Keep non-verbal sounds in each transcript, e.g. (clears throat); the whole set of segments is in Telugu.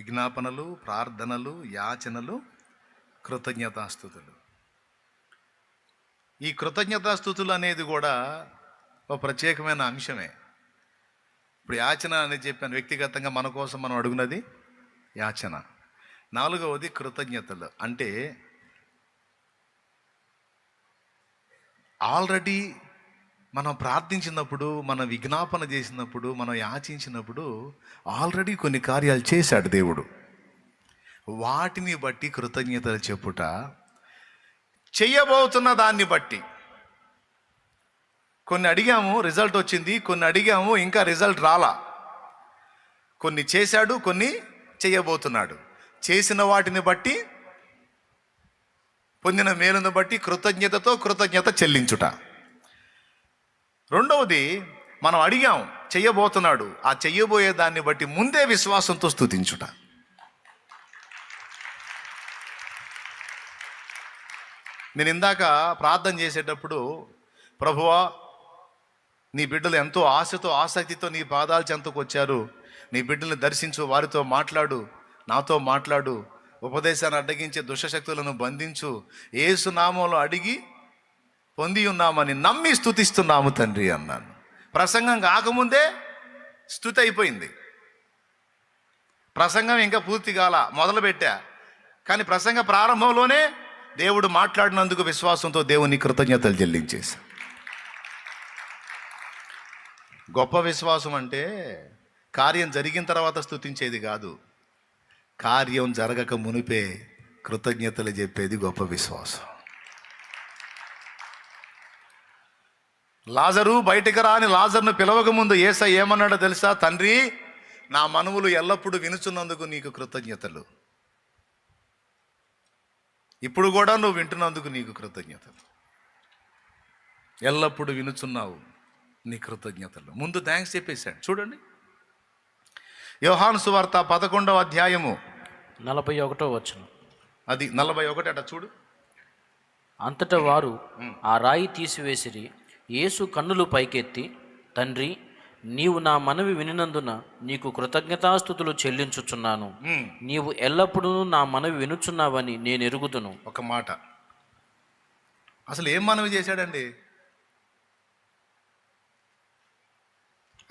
విజ్ఞాపనలు ప్రార్థనలు యాచనలు కృతజ్ఞతాస్థుతులు. ఈ కృతజ్ఞతాస్థుతులు అనేది కూడా ఒక ప్రత్యేకమైన అంశమే. ఇప్పుడు యాచన అనేది చెప్పాను వ్యక్తిగతంగా మన కోసం మనం అడుగునది యాచన. నాలుగవది కృతజ్ఞతలు. అంటే ఆల్రెడీ మనం ప్రార్థించినప్పుడు మనం విజ్ఞాపన చేసినప్పుడు మనం యాచించినప్పుడు ఆల్రెడీ కొన్ని కార్యాలు చేశాడు దేవుడు. వాటిని బట్టి కృతజ్ఞతలు చెప్పుట చెయ్యబోతున్న దాన్ని బట్టి. కొన్ని అడిగాము రిజల్ట్ వచ్చింది. కొన్ని అడిగాము ఇంకా రిజల్ట్ రాలా. కొన్ని చేశాడు కొన్ని చేయబోతున్నాడు చేసిన వాటిని బట్టి పొందిన మేలును బట్టి కృతజ్ఞతతో కృతజ్ఞత చెల్లించుట. రెండవది మనం అడిగాం చెయ్యబోతున్నాడు. ఆ చెయ్యబోయే దాన్ని బట్టి ముందే విశ్వాసంతో స్థుతించుట నేను ఇందాక ప్రార్థన చేసేటప్పుడు ప్రభువా నీ బిడ్డలు ఎంతో ఆశతో ఆసక్తితో నీ పాదాల చెంతకు వచ్చారు నీ బిడ్డల్ని దర్శించు వారితో మాట్లాడు నాతో మాట్లాడు ఉపదేశాన్ని అడ్డగించే దుష్టశక్తులను బంధించు. ఏసు నామంలో అడిగి పొంది ఉన్నామని నమ్మి స్థుతిస్తున్నాము తండ్రి అన్నాను. ప్రసంగం కాకముందే స్థుతి అయిపోయింది ప్రసంగం ఇంకా పూర్తి కాల మొదలుపెట్టా. కానీ ప్రసంగ ప్రారంభంలోనే దేవుడు మాట్లాడినందుకు విశ్వాసంతో దేవుని కృతజ్ఞతలు చెల్లించేశా. గొప్ప విశ్వాసం అంటే కార్యం జరిగిన తర్వాత స్థుతించేది కాదు. కార్యం జరగక మునిపే కృతజ్ఞతలు చెప్పేది గొప్ప విశ్వాసం. లాజరు బయటికి రాని లాజర్ను పిలవక ముందు ఏస ఏమన్నాడో తెలుసా? తండ్రి నా మనవులు ఎల్లప్పుడూ వినుచున్నందుకు నీకు కృతజ్ఞతలు. ఇప్పుడు కూడా నువ్వు వింటున్నందుకు నీకు కృతజ్ఞతలు. ఎల్లప్పుడూ వినుచున్నావు నీ కృతజ్ఞతలు. ముందు థ్యాంక్స్ చెప్పేశాడు. చూడండి. యోహాను సువార్త పదకొండవ అధ్యాయము. నలభై ఒకటో వచ్చును అది నలభై ఒకటి అట చూడు. అంతటా వారు ఆ రాయి తీసివేసిరి యేసు కన్నులు పైకెత్తి తండ్రి నీవు నా మనవి వినినందున నీకు కృతజ్ఞతాస్థుతులు చెల్లించుచున్నాను. నీవు ఎల్లప్పుడూ నా మనవి వినుచున్నావని నేను ఎరుగుదును. ఒక మాట. అసలు ఏం మనవి చేశాడండి?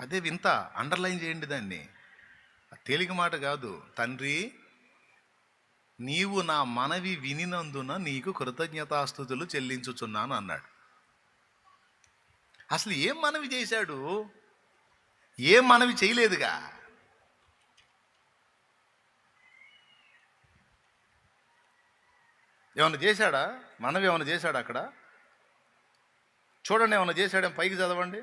అదే వింత అండర్లైన్ చేయండి దాన్ని. తేలిక మాట కాదు. తండ్రి నీవు నా మనవి వినినందున నీకు కృతజ్ఞతాస్థుతులు చెల్లించుచున్నాను అన్నాడు. అసలు ఏం మనవి చేశాడు? ఏం మనవి చేయలేదుగా? ఏమైనా చేశాడా? మనవి ఏమైనా చేశాడా అక్కడ? చూడండి ఏమైనా చేశాడా? పైకి చదవండి.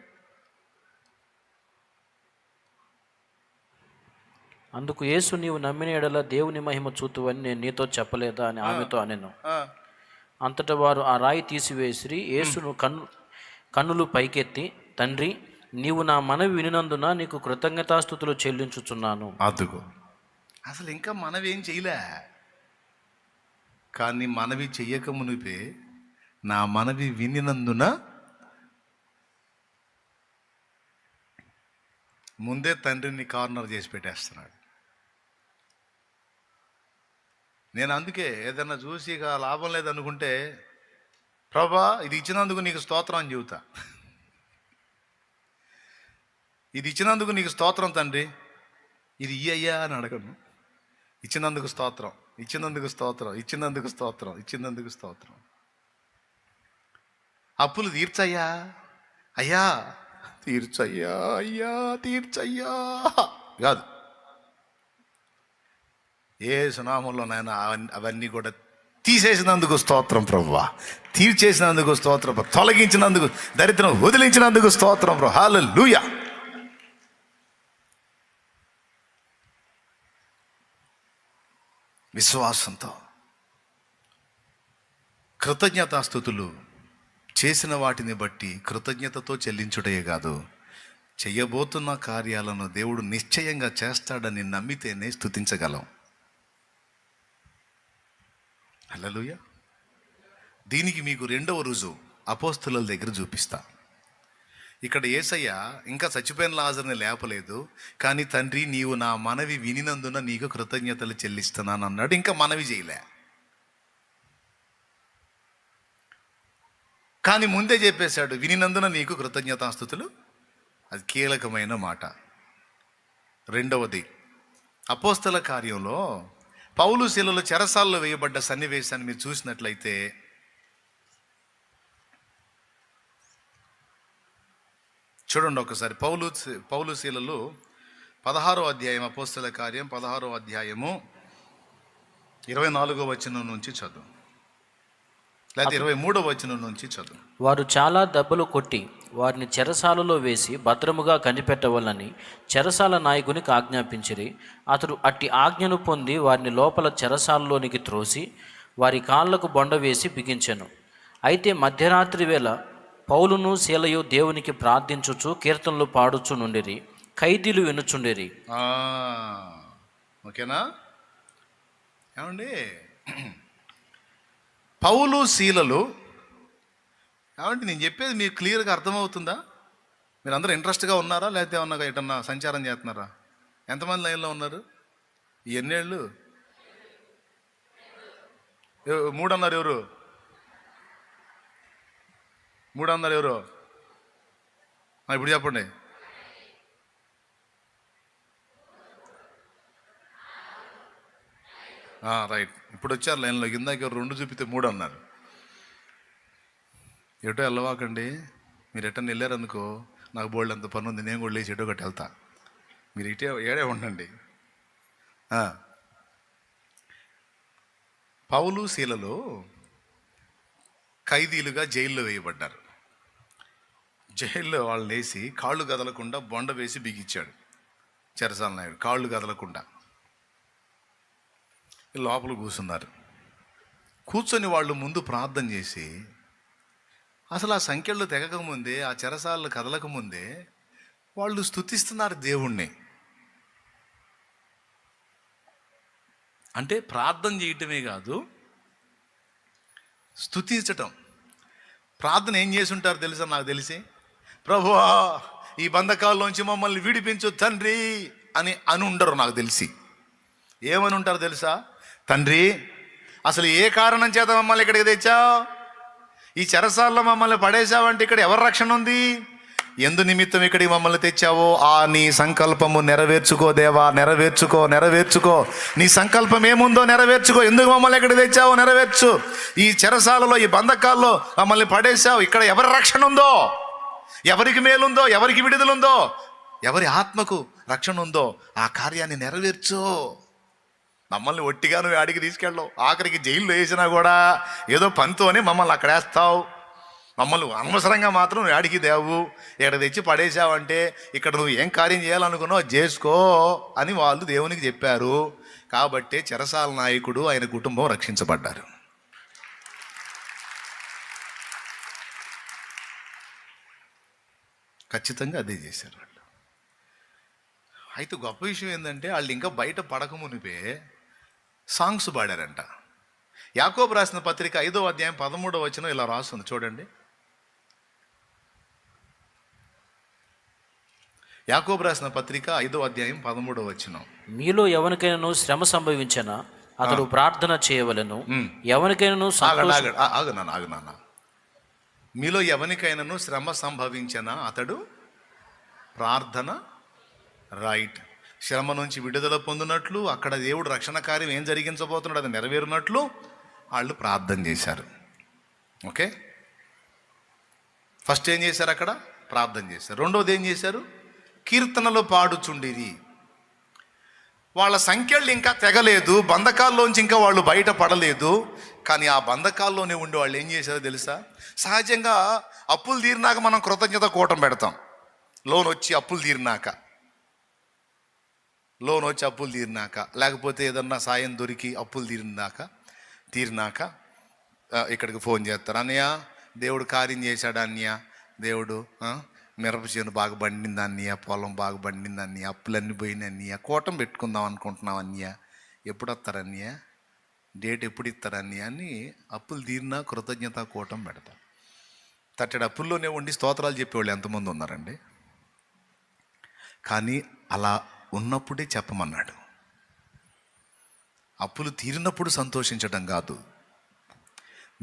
అందుకు యేసు నీవు నమ్మిన ఎడల దేవుని మహిమ చూతువని నేను నీతో చెప్పలేదా అని ఆమెతో అనెను. అంతటా వారు ఆ రాయి తీసివేసిరి యేసును కన్ను కన్నులు పైకెత్తి తండ్రి నీవు నా మనవి వినినందున నీకు కృతజ్ఞతాస్థుతులు చెల్లించుచున్నాను. అదుగో. అసలు ఇంకా మనవి ఏం చేయలే. కానీ మనవి చెయ్యక మునిపే నా మనవి వినినందున ముందే తండ్రిని కార్నర్ చేసి పెట్టేస్తున్నాడు. నేను అందుకే ఏదన్నా చూసి ఇక లాభం లేదనుకుంటే ప్రభా ఇది ఇచ్చినందుకు నీకు స్తోత్రం అని చెబుతా. ఇది ఇచ్చినందుకు నీకు స్తోత్రం తండ్రి. ఇది ఈ అయ్యా అని అడగను. ఇచ్చినందుకు స్తోత్రం ఇచ్చినందుకు స్తోత్రం ఇచ్చినందుకు స్తోత్రం ఇచ్చినందుకు స్తోత్రం. అప్పులు తీర్చయ్యా. అయ్యా. తీర్చయ్యా అయ్యా తీర్చయ్యా. కాదు. ఏ సునామంలో నాయన అవన్నీ కూడా తీసేసినందుకు స్తోత్రం ప్రభువా. తీర్చేసినందుకు స్తోత్రం ప్రభు. తొలగించినందుకు దరిద్రం వదిలించినందుకు స్తోత్రం ప్రభు లూయ విశ్వాసంతో కృతజ్ఞతాస్థుతులు చేసిన వాటిని బట్టి కృతజ్ఞతతో చెల్లించుటయే కాదు చేయబోతున్న కార్యాలను దేవుడు నిశ్చయంగా చేస్తాడని నమ్మితేనే స్థుతించగలం అల్లలుయ దీనికి మీకు రెండవ రుజువు అపోస్తుల దగ్గర చూపిస్తా. ఇక్కడ ఏసయ్య ఇంకా చచ్చిపోయిన లాజర్ని లేపలేదు కానీ తండ్రి నీవు నా మనవి వినినందున నీకు కృతజ్ఞతలు చెల్లిస్తున్నాను అన్నాడు. ఇంకా మనవి చేయలే. కానీ ముందే చెప్పేశాడు వినినందున నీకు కృతజ్ఞతాస్థుతులు. అది కీలకమైన మాట. రెండవది అపోస్తల కార్యంలో పౌలు శిలలో చెరసాల్లో వేయబడ్డ సన్నివేశాన్ని మీరు చూసినట్లయితే చూడండి ఒకసారి పౌలు పౌలు శీలలు పదహారో అధ్యాయం అపోస్తల కార్యం పదహారో అధ్యాయము ఇరవై నాలుగో వచనం నుంచి చదువు. లేకపోతే ఇరవై మూడో వచనం నుంచి చదువు. వారు చాలా దెబ్బలు కొట్టి వారిని చెరసాలలో వేసి భద్రముగా కనిపెట్టవలని చెరసాల నాయకునికి ఆజ్ఞాపించిరి. అతడు అట్టి ఆజ్ఞను పొంది వారిని లోపల చెరసాలలోనికి త్రోసి వారి కాళ్ళకు బొండ వేసి బిగించెను. అయితే మధ్యరాత్రి వేళ పౌలును శీలయు దేవునికి ప్రార్థించుచు కీర్తనలు పాడుచు నుండిరి. ఖైదీలు వినుచుండిరి. ఓకేనా? ఏమండి? (clears throat) పౌలు శీలలు కాబట్టి నేను చెప్పేది మీకు క్లియర్గా అర్థమవుతుందా? మీరు అందరూ ఇంట్రెస్ట్గా ఉన్నారా? లేకపోతే ఏమన్నా ఎటన్నా సంచారం చేస్తున్నారా? ఎంతమంది లైన్లో ఉన్నారు? ఎన్నేళ్ళు? మూడు అన్నారు ఎవరు? మూడు అన్నారు ఎవరు ఇప్పుడు చెప్పండి. రైట్. ఇప్పుడు వచ్చారు లైన్లో. ఇందాక రెండు చూపితే మూడు అన్నారు ఎటో వెళ్ళవాకండి. మీరు ఎటన్నా వెళ్ళారనుకో నాకు బోల్డ్ అంత పని ఉంది నేను కూడా లేచి ఎటో ఒకటి వెళ్తా. మీరు ఇటే ఏడే ఉండండి. పౌలు శీలలో ఖైదీలుగా జైల్లో వేయబడ్డారు. జైల్లో వాళ్ళు లేచి కాళ్ళు కదలకుండా బొండ వేసి బిగించాడు చెరసాల నాయుడు. కాళ్ళు కదలకుండా. లోపల కూర్చున్నారు. కూర్చొని వాళ్ళు ముందు ప్రార్థన చేసి అసలు ఆ సంఖ్యలు తెగకముందే ఆ చెరసాలు కదలకముందే వాళ్ళు స్థుతిస్తున్నారు దేవుణ్ణి. అంటే ప్రార్థన చేయటమే కాదు స్థుతించటం ప్రార్థన ఏం చేసి ఉంటారు తెలుసా నాకు తెలిసి? ప్రభువా ఈ బంధకాల్లోంచి మమ్మల్ని విడిపించు తండ్రి అని అని ఉండరు నాకు తెలిసి. ఏమని ఉంటారు తెలుసా? తండ్రి అసలు ఏ కారణం చేత మమ్మల్ని ఇక్కడికి తెచ్చావు? ఈ చెరసాల్లో మమ్మల్ని పడేశావంటే ఇక్కడ ఎవరి రక్షణ ఉంది? ఎందు నిమిత్తం ఇక్కడికి మమ్మల్ని తెచ్చావో? ఆ నీ సంకల్పము నెరవేర్చుకో దేవా నెరవేర్చుకో నెరవేర్చుకో. నీ సంకల్పం ఏముందో నెరవేర్చుకో. ఎందుకు మమ్మల్ని ఇక్కడ తెచ్చావో నెరవేర్చు. ఈ చెరసాలలో ఈ బంధకాల్లో మమ్మల్ని పడేశావు. ఇక్కడ ఎవరి రక్షణ ఉందో? ఎవరికి మేలుందో? ఎవరికి విడుదలుందో? ఎవరి ఆత్మకు రక్షణ ఉందో? ఆ కార్యాన్ని నెరవేర్చు. మమ్మల్ని ఒట్టిగా నువ్వు ఆడికి తీసుకెళ్ళవు? ఆఖరికి జైల్లో వేసినా కూడా ఏదో పనితోనే మమ్మల్ని అక్కడ వేస్తావు. మమ్మల్ని అనవసరంగా మాత్రం నువ్వు ఆడికి దేవు ఇక్కడ తెచ్చి పడేసావంటే ఇక్కడ నువ్వు ఏం కార్యం చేయాలనుకున్నావు అది చేసుకో అని వాళ్ళు దేవునికి చెప్పారు. కాబట్టే చెరసాల నాయకుడు ఆయన కుటుంబం రక్షించబడ్డారు. ఖచ్చితంగా అదే చేశారు వాళ్ళు. అయితే గొప్ప విషయం ఏంటంటే వాళ్ళు ఇంకా బయట పడకమునిపే సాంగ్స్ పాడారంట. యాకోబు రాసిన పత్రిక ఐదో అధ్యాయం పదమూడవ వచనం ఇలా రాస్తుంది చూడండి. యాకోబు రాసిన పత్రిక ఐదో అధ్యాయం పదమూడవ వచనం. మీలో ఎవరికైనాను శ్రమ సంభవించనా అతడు ప్రార్థన చేయవలెను. ఎవరికైనాను ఆగండి సంతోష ఆగండి ఆ- ఆగు నాన్న ఆగు నాన్న. మీలో ఎవరికైనాను శ్రమ సంభవించనా అతడు ప్రార్థన రైట్. శ్రమ నుంచి విడుదల పొందినట్లు అక్కడ దేవుడు రక్షణ కార్యం ఏం జరిగించబోతున్నాడు అది నెరవేరినట్లు వాళ్ళు ప్రార్థన చేశారు. ఓకే? ఫస్ట్ ఏం చేశారు అక్కడ? ప్రార్థన చేశారు. రెండవది ఏం చేశారు? కీర్తనలు పాడుచుండిరి వాళ్ళ సంఖ్యలు ఇంకా తెగలేదు బంధకాల్లోంచి ఇంకా వాళ్ళు బయట పడలేదు కానీ ఆ బంధకాల్లోనే ఉండి వాళ్ళు ఏం చేశారో తెలుసా? సహజంగా అప్పులు తీరినాక మనం కృతజ్ఞత కూటం పెడతాం. లోన్ వచ్చి అప్పులు తీరినాక. లోన్ వచ్చి అప్పులు తీరినాక లేకపోతే ఏదన్నా సాయం దొరికి అప్పులు తీరినాక తీరినాక ఇక్కడికి ఫోన్ చేస్తారు. అన్నయ్య దేవుడు కార్యం చేశాడు అన్నయ్య? దేవుడు మిరప చేను బాగా పండింది అన్నయ్య పొలం బాగా పండింది అన్నయ్య అప్పులన్నీ పోయినాయి అన్నయ్య కోటం పెట్టుకుందాం అనుకుంటున్నాం అన్నయ్య? ఎప్పుడు వస్తారు అన్నయ్య? డేట్ ఎప్పుడు ఇస్తారు అన్నయ్య? అని అప్పులు తీరినా కృతజ్ఞత కూటం పెడతారు. తట్టెడు అప్పుల్లోనే ఉండి స్తోత్రాలు చెప్పేవాళ్ళు ఎంతమంది ఉన్నారండి? కానీ అలా ఉన్నప్పుడే చెప్పమన్నాడు. అప్పులు తీరినప్పుడు సంతోషించడం కాదు.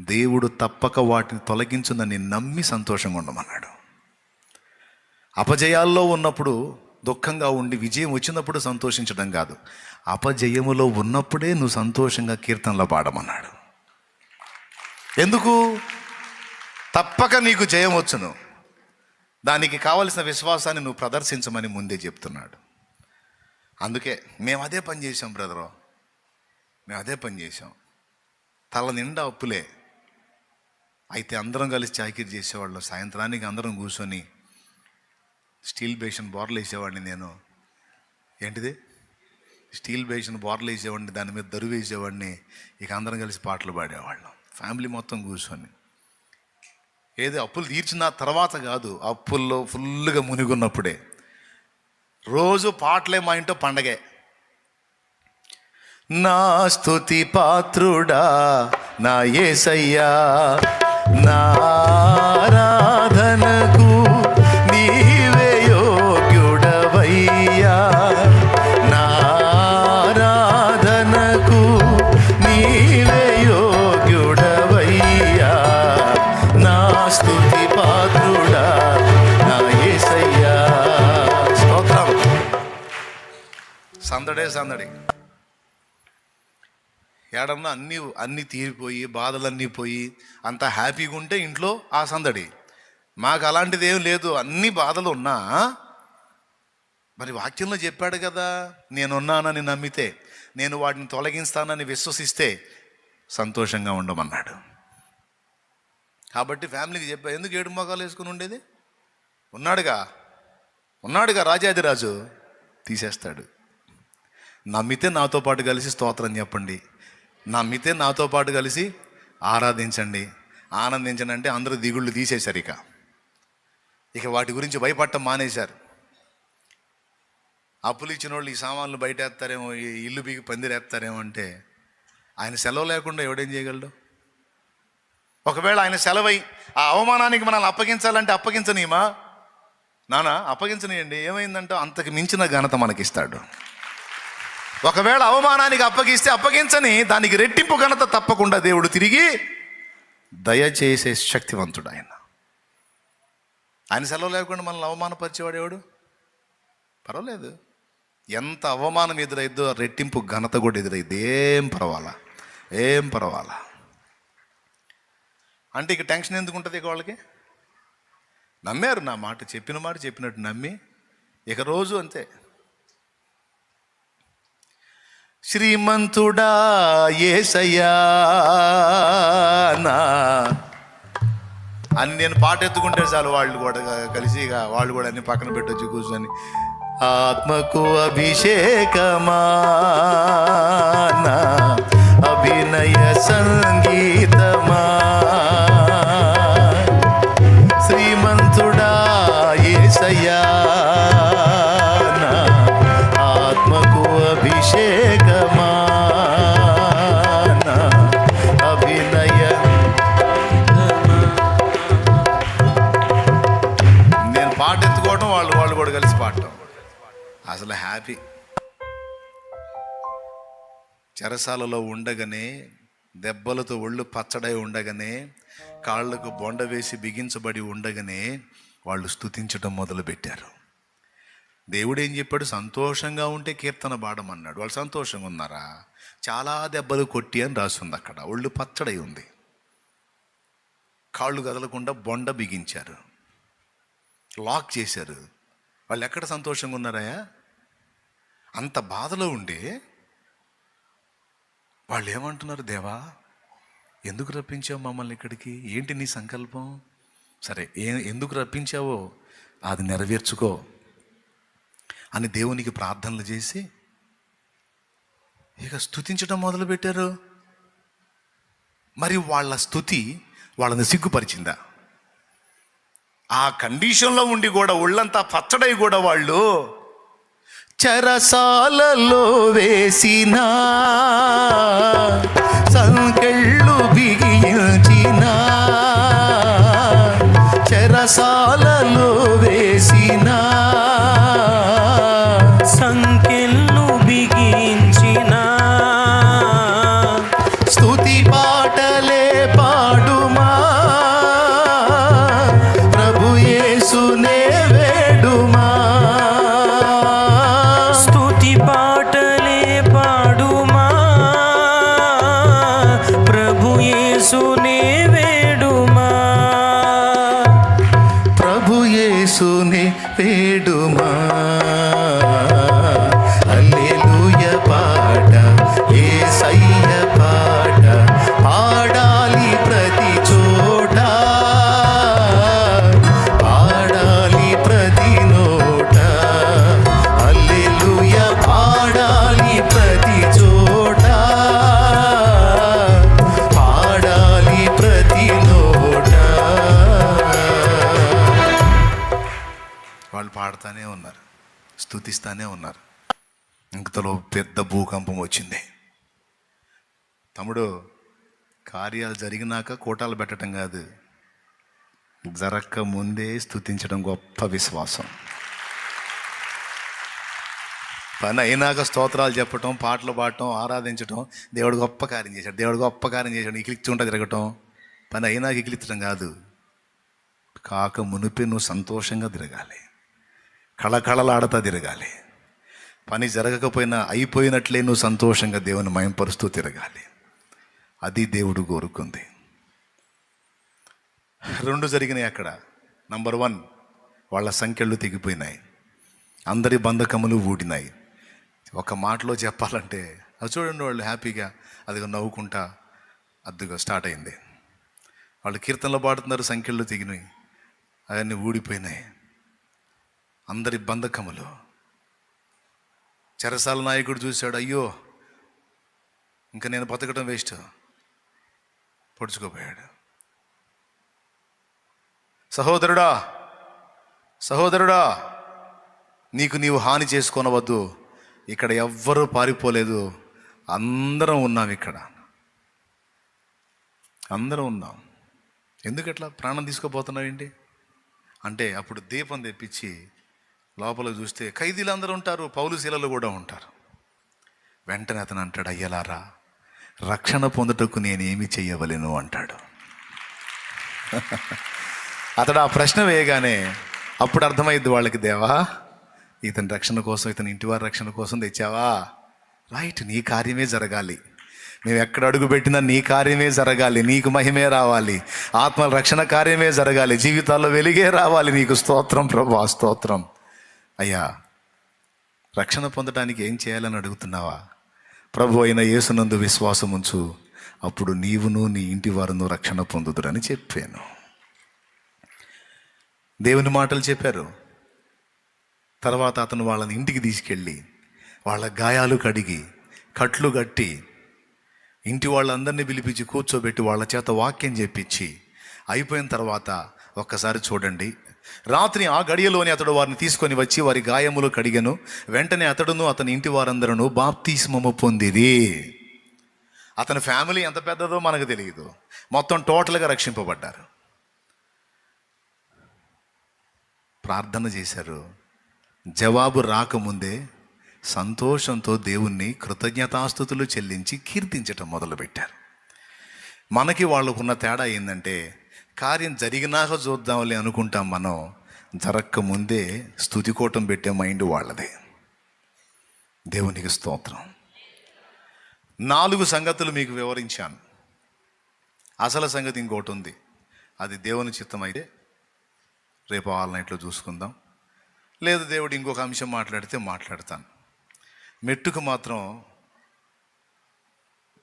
దేవుడు తప్పక వాటిని తొలగించుందని నమ్మి సంతోషంగా ఉండమన్నాడు. అపజయాల్లో ఉన్నప్పుడు దుఃఖంగా ఉండి విజయం వచ్చినప్పుడు సంతోషించడం కాదు. అపజయములో ఉన్నప్పుడే నువ్వు సంతోషంగా కీర్తనలో పాడమన్నాడు. ఎందుకు? తప్పక నీకు జయం వచ్చును. దానికి కావలసిన విశ్వాసాన్ని నువ్వు ప్రదర్శించమని ముందే చెప్తున్నాడు. అందుకే మేము అదే పని చేసాం బ్రదరు మేము అదే పని చేసాం తల నిండా అప్పులే అయితే అందరం కలిసి చాకిరి చేసేవాళ్ళం. సాయంత్రానికి అందరం కూర్చొని స్టీల్ బేషన్ బోర్లు వేసేవాడిని నేను. ఏంటిది? స్టీల్ బేషన్ బోర్లు వేసేవాడిని దాని మీద దరువు వేసేవాడిని. ఇక అందరం కలిసి పాటలు పాడేవాళ్ళం. ఫ్యామిలీ మొత్తం కూర్చొని. ఏది అప్పులు తీర్చిన తర్వాత కాదు అప్పుల్లో ఫుల్గా మునిగున్నప్పుడే. రోజు పాటలే మా ఇంట్లో పండగే. నా స్తుతి పాత్రుడా నా ఏసయ్యా నారా సందడే సందడి ఏడన్నా అన్నీ అన్నీ తీరిపోయి బాధలన్నీ పోయి అంత హ్యాపీగా ఉంటే ఇంట్లో ఆ సందడి మాకు అలాంటిది ఏం లేదు అన్ని బాధలు ఉన్నా మరి వాక్యంలో చెప్పాడు కదా నేనున్నానని నమ్మితే నేను వాటిని తొలగిస్తానని విశ్వసిస్తే సంతోషంగా ఉండమన్నాడు. కాబట్టి ఫ్యామిలీకి చెప్పా ఎందుకు ఏడు మొగాలు వేసుకుని ఉండేది? ఉన్నాడుగా ఉన్నాడుగా రాజాదిరాజు తీసేస్తాడు. నమ్మితే నాతో పాటు కలిసి స్తోత్రం చెప్పండి. నమ్మితే నాతో పాటు కలిసి ఆరాధించండి. ఆనందించండి అంటే అందరూ దిగుళ్ళు తీసేశారు ఇక. ఇక వాటి గురించి భయపడటం మానేశారు. అప్పులు ఇచ్చిన వాళ్ళు ఈ సామాన్లు బయట వేస్తారేమో ఈ ఇల్లు బిగి పందిరేస్తారేమో అంటే ఆయన సెలవు లేకుండా ఎవడేం చేయగలడు? ఒకవేళ ఆయన సెలవై ఆ అవమానానికి మనల్ని అప్పగించాలంటే అప్పగించనీమా నానా అప్పగించనీయండి. ఏమైందంటే అంతకు మించిన ఘనత మనకిస్తాడు. ఒకవేళ అవమానానికి అప్పగిస్తే అప్పగించని దానికి రెట్టింపు ఘనత తప్పకుండా దేవుడు తిరిగి దయచేసే శక్తివంతుడు ఆయన ఆయన సెలవు లేకుండా మనల్ని అవమానపరిచేవాడు ఎవడు? పర్వాలేదు. ఎంత అవమానం ఎదురైద్దో ఆ రెట్టింపు ఘనత కూడా ఎదురైద్ది. ఏం పర్వాలా? ఏం పర్వాలా? అంటే ఇక టెన్షన్ ఎందుకు ఉంటుంది ఇక వాళ్ళకి? నమ్మారు నా మాట చెప్పిన మాట చెప్పినట్టు నమ్మి ఇక రోజు అంతే. శ్రీమంతుడా ఏసయ్యా అని నేను పాట ఎత్తుకుంటే చాలు వాళ్ళు కూడా కలిసి ఇక వాళ్ళు కూడా అన్ని పక్కన పెట్టొచ్చి కూర్చొని ఆత్మకు అభిషేకమా అభినయ సంగీతమా చెరసాలలో ఉండగానే దెబ్బలతో ఒళ్ళు పచ్చడై ఉండగానే కాళ్ళకు బొండ వేసి బిగించబడి ఉండగానే వాళ్ళు స్థుతించడం మొదలుపెట్టారు. దేవుడు ఏం చెప్పాడు? సంతోషంగా ఉంటే కీర్తన పాడమన్నాడు. వాళ్ళు సంతోషంగా ఉన్నారా? చాలా దెబ్బలు కొట్టి అని రాస్తుంది అక్కడ. ఒళ్ళు పచ్చడై ఉంది. కాళ్ళు కదలకుండా బొండ బిగించారు. లాక్ చేశారు. వాళ్ళు ఎక్కడ సంతోషంగా ఉన్నారాయా అంత బాధలో ఉండే వాళ్ళు ఏమంటున్నారు దేవా ఎందుకు రప్పించావు మమ్మల్ని ఇక్కడికి? ఏంటి నీ సంకల్పం? సరే ఏ ఎందుకు రప్పించావో అది నెరవేర్చుకో అని దేవునికి ప్రార్థనలు చేసి ఇక స్థుతించడం మొదలుపెట్టారు. మరి వాళ్ళ స్థుతి వాళ్ళని సిగ్గుపరిచిందా? ఆ కండిషన్లో ఉండి కూడా ఒళ్ళంతా పచ్చడై కూడా వాళ్ళు చెరసాలలో వేసిన సంకెళ్ళు బిగించిన చెరసాలలో వేసి స్థుతిస్తానే ఉన్నారు. ఇంకతలో పెద్ద భూకంపం వచ్చింది. తమ్ముడు కార్యాలు జరిగినాక కోటాలు పెట్టడం కాదు. జరక్క ముందే స్థుతించడం గొప్ప విశ్వాసం. పని అయినాక స్తోత్రాలు చెప్పటం పాటలు పాడటం ఆరాధించటం దేవుడు గొప్ప కార్యం చేశాడు. దేవుడు గొప్ప కార్యం చేశాడు. ఇకిలిచ్చుంటా తిరగటం పని అయినాక ఇకిలిచ్చడం కాదు. కాక మునిపే నువ్వు సంతోషంగా తిరగాలి. కళకళలాడతా తిరగాలి. పని జరగకపోయినా అయిపోయినట్లే నువ్వు సంతోషంగా దేవుని మయంపరుస్తూ తిరగాలి. అది దేవుడు కోరుకుంది. రెండు జరిగినాయి అక్కడ. నంబర్ వన్ వాళ్ళ సంఖ్యలు తెగిపోయినాయి. అందరి బంధకములు ఊడినాయి. ఒక మాటలో చెప్పాలంటే అది చూడండి వాళ్ళు హ్యాపీగా అదిగో నవ్వుకుంటా అద్దుగా స్టార్ట్ అయింది. వాళ్ళు కీర్తనలు పాడుతున్నారు సంఖ్యలు తెగినాయి. అవన్నీ ఊడిపోయినాయి. అందరి బంధకములు. చెరసాల నాయకుడు చూశాడు అయ్యో ఇంకా నేను బతకడం వేస్ట్. పొడుచుకోపోయాడు. సహోదరుడా సహోదరుడా నీకు నీవు హాని చేసుకోనవద్దు. ఇక్కడ ఎవ్వరూ పారిపోలేదు. అందరం ఉన్నాం ఇక్కడ. అందరం ఉన్నాం. ఎందుకట్లా ప్రాణం తీసుకోపోతున్నావు ఏంటి అంటే అప్పుడు దీపం తెప్పించి లోపల చూస్తే ఖైదీలు అందరూ ఉంటారు పౌలు శీలలు కూడా ఉంటారు. వెంటనే అతను అంటాడు అయ్యలారా రక్షణ పొందుటకు నేనేమి చేయవలను? అంటాడు. (laughs) అతడు ఆ ప్రశ్న వేయగానే అప్పుడు అర్థమైంది వాళ్ళకి దేవా ఇతని రక్షణ కోసం ఇతని ఇంటివారి రక్షణ కోసం తెచ్చావా? రైట్ నీ కార్యమే జరగాలి. మేము ఎక్కడ అడుగు పెట్టినా నీ కార్యమే జరగాలి నీకు మహిమే రావాలి. ఆత్మల రక్షణ కార్యమే జరగాలి జీవితాల్లో వెలిగే రావాలి. నీకు స్తోత్రం ప్రభా స్తోత్రం. అయ్యా రక్షణ పొందడానికి ఏం చేయాలని అడుగుతున్నావా? ప్రభు అయిన యేసునందు విశ్వాసం ఉంచు అప్పుడు నీవును నీ ఇంటి వారును రక్షణ పొందుదురని చెప్పాను. దేవుని మాటలు చెప్పారు. తర్వాత అతను వాళ్ళని ఇంటికి తీసుకెళ్ళి వాళ్ళ గాయాలు కడిగి కట్లు కట్టి ఇంటి వాళ్ళందరినీ పిలిపించి కూర్చోబెట్టి వాళ్ళ చేత వాక్యం చెప్పించి అయిపోయిన తర్వాత ఒక్కసారి చూడండి. రాత్రి ఆ గడియలోని అతడు వారిని తీసుకొని వచ్చి వారి గాయములు కడిగను. వెంటనే అతడును అతని ఇంటి వారందరూ బాప్తీస్మము పొందిది అతని ఫ్యామిలీ ఎంత పెద్దదో మనకు తెలియదు. మొత్తం టోటల్గా రక్షింపబడ్డారు. ప్రార్థన చేశారు. జవాబు రాకముందే సంతోషంతో దేవుణ్ణి కృతజ్ఞతాస్థుతులు చెల్లించి కీర్తించటం మొదలుపెట్టారు. మనకి వాళ్ళకున్న తేడా ఏంటంటే కార్యం జరిగినాక చూద్దాంలే అనుకుంటాం మనం. జరక్క ముందే స్థుతికోటం పెట్టే మైండ్ వాళ్ళదే. దేవునికి స్తోత్రం. నాలుగు సంగతులు మీకు వివరించాను. అసలు సంగతి ఇంకోటి ఉంది. అది దేవుని చిత్తం అయితే రేపు ఆల్ నైట్లో చూసుకుందాం. లేదు దేవుడు ఇంకొక అంశం మాట్లాడితే మాట్లాడతాను. మెట్టుకు మాత్రం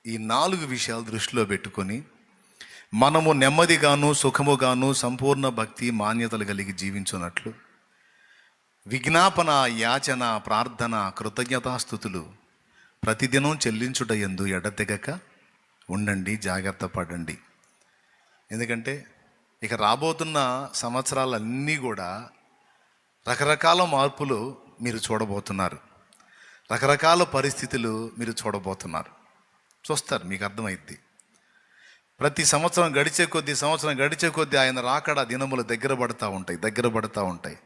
ఈ నాలుగు విషయాలు దృష్టిలో పెట్టుకొని మనము నెమ్మదిగాను సుఖముగాను సంపూర్ణ భక్తి మాన్యతలు కలిగి జీవించున్నట్లు విజ్ఞాపన యాచన ప్రార్థన కృతజ్ఞతాస్థుతులు ప్రతిదినం చెల్లించుట ఎందు ఎడతెగక ఉండండి జాగ్రత్త పడండి. ఎందుకంటే ఇక రాబోతున్న సంవత్సరాలన్నీ కూడా రకరకాల మార్పులు మీరు చూడబోతున్నారు. రకరకాల పరిస్థితులు మీరు చూడబోతున్నారు. చూస్తారు మీకు అర్థమైద్ది. ప్రతి సంవత్సరం గడిచే కొద్దీ సంవత్సరం గడిచే కొద్దీ ఆయన రాకడ దినములు దగ్గర పడతా ఉంటాయి దగ్గర పడతా ఉంటాయి.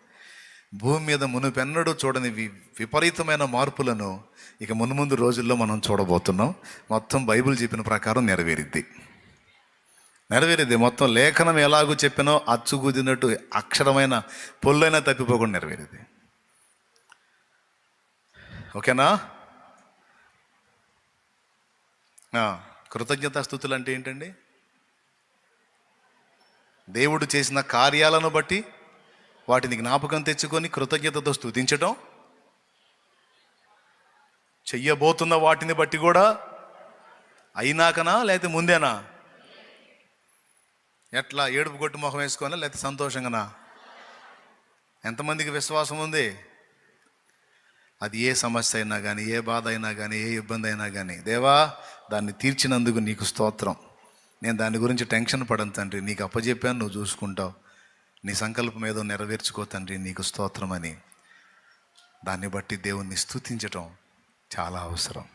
భూమి మీద మునుపెన్నడూ చూడని వి విపరీతమైన మార్పులను ఇక మునుముందు రోజుల్లో మనం చూడబోతున్నాం. మొత్తం బైబిల్ చెప్పిన ప్రకారం నెరవేరిద్ది. నెరవేరిద్ది. మొత్తం లేఖనం ఎలాగూ చెప్పినో అచ్చుగుదినట్టు అక్షరమైన పొల్లైనా తప్పిపోకుండా నెరవేరిద్ది. ఓకేనా? కృతజ్ఞత కృతజ్ఞతాస్థుతులు అంటే ఏంటండి? దేవుడు చేసిన కార్యాలను బట్టి వాటిని జ్ఞాపకం తెచ్చుకొని కృతజ్ఞతతో స్థుతించటం చెయ్యబోతున్న వాటిని బట్టి కూడా అయినాకనా లేకపోతే ముందేనా? ఎట్లా ఏడుపు కొట్టు మొహం వేసుకోనా లేకపోతే సంతోషంగానా? ఎంతమందికి విశ్వాసం ఉంది? అది ఏ సమస్య అయినా కానీ ఏ బాధ అయినా కానీ ఏ ఇబ్బంది అయినా కానీ దేవా దాన్ని తీర్చినందుకు నీకు స్తోత్రం. నేను దాని గురించి టెన్షన్ పడను తండ్రి. నీకు అప్పచెప్పాను నువ్వు చూసుకుంటావు. నీ సంకల్పం ఏదో నెరవేర్చుకో తండ్రి నీకు స్తోత్రం అని దాన్ని బట్టి దేవుణ్ణి స్థుతించటం చాలా అవసరం.